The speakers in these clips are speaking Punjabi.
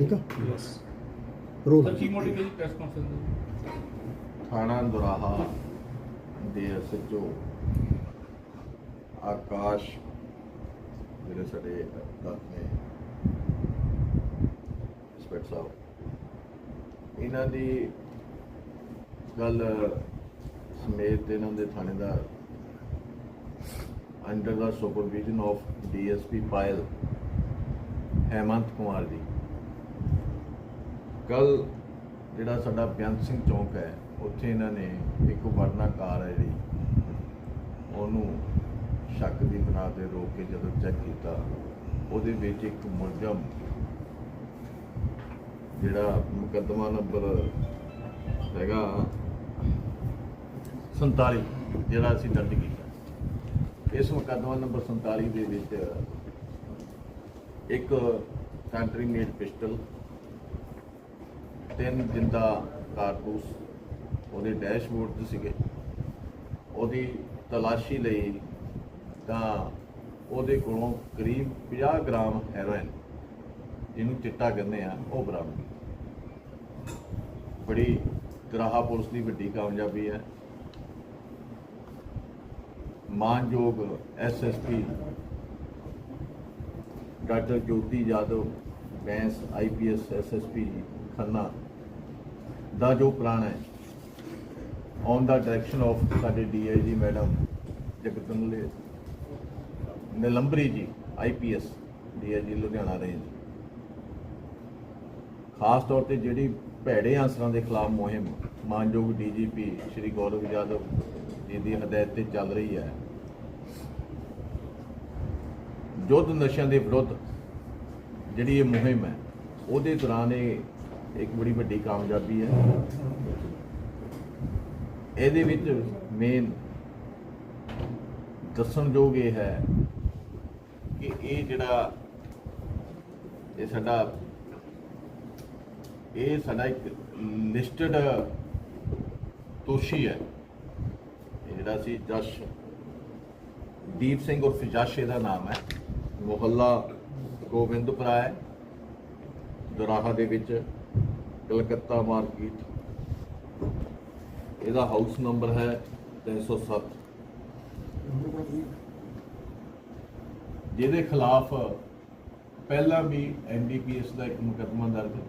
ਠੀਕ ਆ? ਯੈਸ ਰੋਲ ਸੱਚੀ ਮੋਟੀ ਦੀ ਪ੍ਰੈਸ ਕਾਨਫਰੰਸ ਥਾਣਾ ਦੁਰਾਹਾ ਦੇ ਐਸਐਚਓ ਆਕਾਸ਼ ਜਿਹੜੇ ਸਾਡੇ ਦਤ ਨੇ ਇੰਸਪੈਕਟਰ ਸਾਹਿਬ ਇਹਨਾਂ ਦੀ ਗੱਲ ਸਮੇਤ ਇਹਨਾਂ ਦੇ ਥਾਣੇਦਾਰ under the supervision of DSP Payal Hemant Kumar ji. ਕੱਲ ਜਿਹੜਾ ਸਾਡਾ ਬੇਅੰਤ ਸਿੰਘ ਚੌਂਕ ਹੈ, ਉੱਥੇ ਇਹਨਾਂ ਨੇ ਇੱਕ ਵਰਨਾ ਕਾਰ ਹੈ ਜਿਹੜੀ, ਉਹਨੂੰ ਸ਼ੱਕ ਦੀ ਬਣਾ ਤੇ ਰੋਕ ਕੇ ਜਦੋਂ ਚੈੱਕ ਕੀਤਾ, ਉਹਦੇ ਵਿੱਚ ਇੱਕ ਮੁਲਜ਼ਮ ਜਿਹੜਾ ਮੁਕੱਦਮਾ ਨੰਬਰ ਹੈਗਾ 47 ਜਿਹੜਾ ਅਸੀਂ ਦਰਜ ਕੀਤਾ। ਇਸ ਮੁਕੱਦਮਾ ਨੰਬਰ 47 ਦੇ ਵਿੱਚ ਇੱਕ ਕੰਟਰੀ ਮੇਡ ਪਿਸਟਲ ਤਿੰਨ ਜਿੰਦਾ ਕਾਰਤੂਸ ਉਹਦੇ ਡੈਸ਼ਬੋਰਡ 'ਤੇ ਸੀਗੇ। ਉਹਦੀ ਤਲਾਸ਼ੀ ਲਈ ਤਾਂ ਉਹਦੇ ਕੋਲੋਂ ਕਰੀਬ 50 ਗ੍ਰਾਮ ਹੈਰੋਇਨ ਜਿਹਨੂੰ ਚਿੱਟਾ ਕਹਿੰਦੇ ਆ, ਉਹ ਬਰਾਮਦ ਬੜੀ ਗਰਾਹਾ ਪੁਲਿਸ ਦੀ ਵੱਡੀ ਕਾਮਯਾਬੀ ਹੈ। ਮਾਨਯੋਗ SSP doctor Jyoti Yadav, Bains IPS SSP Khanna ਦਾ ਜੋ ਪਲਾਨ ਹੈ ਔਨ ਦਾ ਡਾਇਰੈਕਸ਼ਨ ਆਫ ਸਾਡੇ DIG madam Jagdale Nilambari ji IPS DIG Ludhiana range ਖਾਸ ਤੌਰ ਤੇ ਜਿਹੜੀ ਭੈੜੇ ਅਨਸਰਾਂ ਦੇ ਖਿਲਾਫ ਮੁਹਿੰਮ, ਮਾਨਯੋਗ ਡੀਜੀਪੀ ਸ਼੍ਰੀ ਗੌਰਵ ਯਾਦਵ ਜੀ ਦੀ ਹਦਾਇਤ ਤੇ ਚੱਲ ਰਹੀ ਹੈ। ਯੁੱਧ ਨਸ਼ਿਆਂ ਦੇ ਵਿਰੁੱਧ ਜਿਹੜੀ ਇਹ ਮੁਹਿੰਮ ਹੈ, ਉਹਦੇ ਦੌਰਾਨ ਇਹ ਇੱਕ ਬੜੀ ਵੱਡੀ ਕਾਮਯਾਬੀ ਹੈ। ਇਹਦੇ ਵਿੱਚ ਮੇਨ ਦੱਸਣਯੋਗ ਇਹ ਹੈ ਕਿ ਇਹ ਜਿਹੜਾ ਇਹ ਸਾਡਾ ਇਹ ਸਾਡਾ ਇੱਕ ਲਿਸਟਡ ਦੋਸ਼ੀ ਹੈ। ਜਿਹੜਾ ਸੀ ਜਸ਼ ਦੀਪ ਸਿੰਘ ਉਰਫ ਜਸ਼ ਇਹਦਾ ਨਾਮ ਹੈ। ਮੁਹੱਲਾ ਗੋਬਿੰਦਪੁਰਾ ਹੈ। ਦੁਰਾਹਾ ਦੇ ਵਿੱਚ ਕਲਕੱਤਾ ਮਾਰਕੀਟ। ਇਹਦਾ ਹਾਊਸ ਨੰਬਰ ਹੈ 307 ਜਿਹਦੇ ਖਿਲਾਫ ਪਹਿਲਾਂ ਵੀ ਐਨਡੀਪੀਐਸ ਦਾ ਇੱਕ ਮੁਕੱਦਮਾ ਦਰਜ ਹੈ।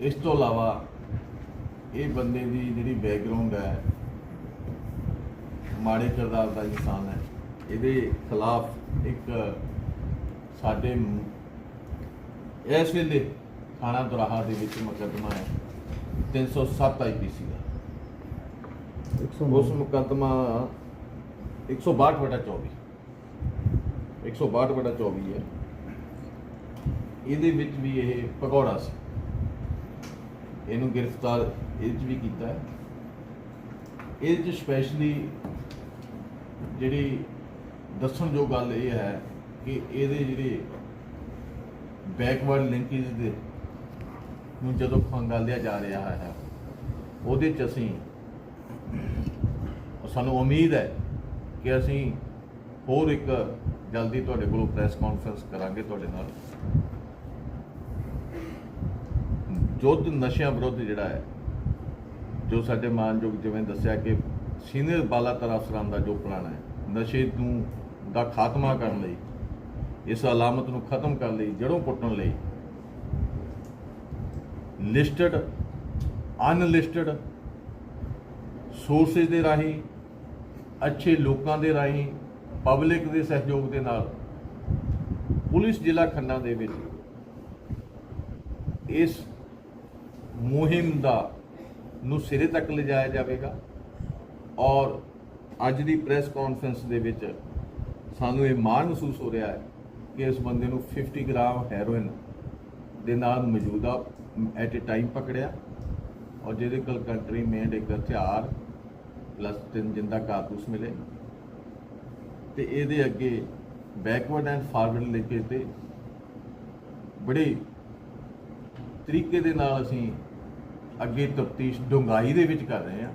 ਇਸ ਤੋਂ ਇਲਾਵਾ ਇਹ ਬੰਦੇ ਦੀ ਜਿਹੜੀ ਬੈਕਗ੍ਰਾਉਂਡ ਹੈ, ਮਾੜੇ ਕਿਰਦਾਰ ਦਾ ਇਨਸਾਨ ਹੈ। ਇਹਦੇ ਖਿਲਾਫ ਇੱਕ ਸਾਡੇ ਇਸ ਵੇਲੇ ਥਾਣਾ ਦੁਰਾਹਾ ਦੇ ਵਿੱਚ ਮੁਕੱਦਮਾ ਹੈ। 307 ਆਈਪੀਸੀ ਦਾ। ਉਸ ਮੁਕੱਦਮਾ 162 ਬਟਾ 24 162 ਵਟਾ 24 ਹੈ। ਇਹਦੇ ਵਿੱਚ ਵੀ ਇਹ ਭਗੌੜਾ ਸੀ। ਇਹਨੂੰ ਗ੍ਰਿਫਤਾਰ ਇਹ 'ਚ ਵੀ ਕੀਤਾ ਹੈ। ਇਹਦੇ 'ਚ ਸਪੈਸ਼ਲੀ ਜਿਹੜੀ ਦੱਸਣ ਜੋ ਗੱਲ ਇਹ ਹੈ ਕਿ ਇਹਦੇ ਜਿਹੜੇ ਬੈਕਵਰਡ ਲਿੰਕੇਜ ਦੇ ਨੂੰ ਜਦੋਂ ਖੰਗਾਲਿਆ ਜਾ ਰਿਹਾ ਹੈ, ਉਹਦੇ 'ਚ ਅਸੀਂ ਸਾਨੂੰ ਉਮੀਦ ਹੈ ਕਿ ਅਸੀਂ ਹੋਰ ਇੱਕ ਜਲਦੀ ਤੁਹਾਡੇ ਕੋਲੋਂ ਪ੍ਰੈਸ ਕਾਨਫਰੰਸ ਕਰਾਂਗੇ ਤੁਹਾਡੇ ਨਾਲ। ਯੁੱਧ ਨਸ਼ਿਆਂ ਵਿਰੁੱਧ ਜਿਹੜਾ ਹੈ, ਜੋ ਸਾਡੇ ਮਾਨਯੋਗ ਜਿਵੇਂ ਦੱਸਿਆ ਕਿ ਸੀਨੀਅਰ ਬਾਲਾਤਰ ਅਫਸਰਾਂ ਦਾ ਜੋ ਪਲਾਨ ਹੈ, ਨਸ਼ੇ ਨੂੰ ਦਾ ਖਾਤਮਾ ਕਰਨ ਲਈ, ਇਸ ਅਲਾਮਤ ਨੂੰ ਖਤਮ ਕਰਨ ਲਈ, ਜੜੋਂ ਪੁੱਟਣ ਲਈ ਲਿਸਟਡ ਅਨਲਿਸਟਡ ਸੋਰਸਸ ਦੇ ਰਾਹੀਂ, ਅੱਛੇ ਲੋਕਾਂ ਦੇ ਰਾਹੀਂ ਪਬਲਿਕ ਦੇ ਸਹਿਯੋਗ ਦੇ ਨਾਲ ਪੁਲਿਸ ਜ਼ਿਲ੍ਹਾ ਖੰਨਾ ਦੇ ਵਿੱਚ ਇਸ ਮੁਹਿੰਮ ਦਾ ਨੂੰ ਸਿਰੇ ਤੱਕ ਲਿਜਾਇਆ ਜਾਵੇਗਾ ਔਰ ਅੱਜ ਦੀ ਪ੍ਰੈਸ ਕਾਨਫਰੰਸ ਦੇ ਵਿੱਚ ਸਾਨੂੰ ਇਹ ਮਾਣ ਮਹਿਸੂਸ ਹੋ ਰਿਹਾ ਹੈ ਕਿ ਇਸ ਬੰਦੇ ਨੂੰ 50 ਗ੍ਰਾਮ ਹੈਰੋਇਨ ਦੇ ਨਾਲ ਮੌਜੂਦਾ ਐਟ ਅ ਟਾਈਮ ਪਕੜਿਆ ਔਰ ਜਿਹਦੇ ਕੋਲ ਕੰਟਰੀ ਮੇਡ ਇੱਕ ਹਥਿਆਰ ਪਲੱਸ ਤਿੰਨ ਜਿੰਦਾ ਕਾਰਤੂਸ ਮਿਲੇ ਤੇ ਇਹਦੇ ਅੱਗੇ ਬੈਕਵਰਡ ਐਂਡ ਫਾਰਵਰਡ ਲਿੰਕੇਜ ਤੇ ਬੜੇ ਤਰੀਕੇ ਦੇ ਨਾਲ ਅਸੀਂ ਅੱਗੇ ਤਫਤੀਸ਼ ਡੂੰਘਾਈ ਦੇ ਵਿੱਚ ਕਰ ਰਹੇ ਹਾਂ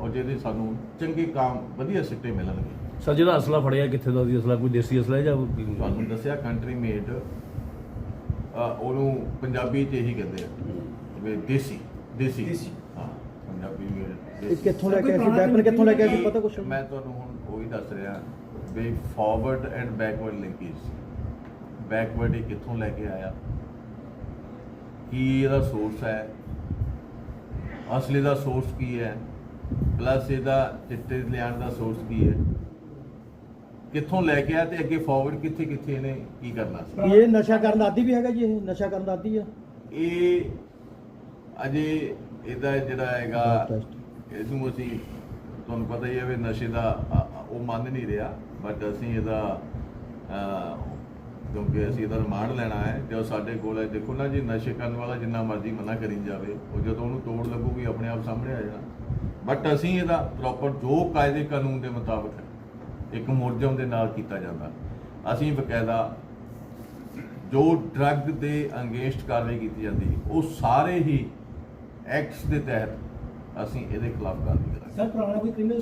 ਔਰ ਜਿਹਦੇ ਸਾਨੂੰ ਚੰਗੇ ਕੰਮ ਵਧੀਆ ਸਿੱਟੇ ਮਿਲਣਗੇ। ਸਰ ਜਿਹੜਾ ਅਸਲਾ ਫੜਿਆ ਕਿੱਥੇ ਦਾ ਸੀ ਅਸਲਾ? ਕੋਈ ਦੇਸੀ ਅਸਲਾ ਹੈ ਜਾਂ ਤੁਹਾਨੂੰ ਦੱਸਿਆ ਕੰਟਰੀ ਮੇਡ ਉਹਨੂੰ ਪੰਜਾਬੀ 'ਚ ਇਹੀ ਕਹਿੰਦੇ ਆ। ਵੀ ਦੇਸੀ ਦੇਸੀ। ਦੇਸੀ। ਹਾਂ ਪੰਜਾਬੀ ਵਿੱਚ ਕਿੱਥੋਂ ਲੈ ਕੇ ਆਏ ਸੀ? ਵੈਪਨ ਕਿੱਥੋਂ ਲੈ ਕੇ ਆਏ ਸੀ? ਪਤਾ ਕੁਛ? ਮੈਂ ਤੁਹਾਨੂੰ ਹੁਣ ਉਹੀ ਦੱਸ ਰਿਹਾ ਵੀ forward and backward linkage backward ਇਹ ਕਿੱਥੋਂ ਲੈ ਕੇ ਆਇਆ? ਕੀ ਇਹਦਾ ਸੋਰਸ ਹੈ? ਅਸਲੀ ਦਾ ਸੋਰਸ ਕੀ ਹੈ? ਪਲੱਸ ਇਹਦਾ ਚਿੱਟੇ ਲਿਆਉਣ ਦਾ ਸੋਰਸ ਕੀ ਹੈ? ਕਿੱਥੋਂ ਲੈ ਕੇ ਆਇਆ ਤੇ ਅੱਗੇ ਫਾਰਵਰਡ ਕਿੱਥੇ ਕਿੱਥੇ ਇਹਨੇ ਕੀ ਕਰਨਾ ਸੀ? ਇਹ ਨਸ਼ਾ ਕਰਨ ਦਾ ਆਦੀ ਵੀ ਹੈਗਾ ਜੀ ਇਹ ਨਸ਼ਾ ਕਰਨ ਦਾ ਆਦੀ ਆ। ਇਹ ਅਜੇ ਇਹਦਾ ਜਿਹੜਾ ਹੈਗਾ ਇਹਨੂੰ ਅਸੀਂ ਤੁਹਾਨੂੰ ਪਤਾ ਹੀ ਹੈ ਵੀ ਨਸ਼ੇ ਦਾ ਉਹ ਮੰਨ ਨਹੀਂ ਰਿਹਾ ਬਟ ਅਸੀਂ ਇਹਦਾ ਕਿਉਂਕਿ ਅਸੀਂ ਇਹਦਾ ਰਿਮਾਂਡ ਲੈਣਾ ਹੈ ਜੋ ਸਾਡੇ ਕੋਲ ਹੈ ਦੇਖੋ ਨਾ ਜੀ ਨਸ਼ੇ ਕਰਨ ਵਾਲਾ ਜਿੰਨਾ ਮਰਜ਼ੀ ਮਨਾ ਕਰੀ ਜਾਵੇ ਉਹ ਜਦੋਂ ਉਹਨੂੰ ਤੋੜ ਲੱਗੂਗੀ ਆਪਣੇ ਆਪ ਸਾਹਮਣੇ ਆ ਜਾਣਾ। ਬਟ ਅਸੀਂ ਇਹਦਾ ਪ੍ਰੋਪਰ ਜੋ ਕਾਇਦੇ ਕਾਨੂੰਨ ਦੇ ਮੁਤਾਬਕ ਹੈ ਇੱਕ ਮੁਲਜ਼ਮ ਦੇ ਨਾਲ ਕੀਤਾ ਜਾਂਦਾ। ਅਸੀਂ ਬਕਾਇਦਾ ਜੋ ਡਰੱਗ ਦੇ ਅਗੇਂਸਟ ਕਾਰਵਾਈ ਕੀਤੀ ਜਾਂਦੀ ਉਹ ਸਾਰੇ ਹੀ ਐਕਟਸ ਦੇ ਤਹਿਤ ਅਸੀਂ ਇਹਦੇ ਖਿਲਾਫ ਕਾਰਵਾਈ ਕਰਾਂਗੇ। ਸਰ ਪੁਰਾਣਾ ਕੋਈ ਕ੍ਰਿਮੀਨਲ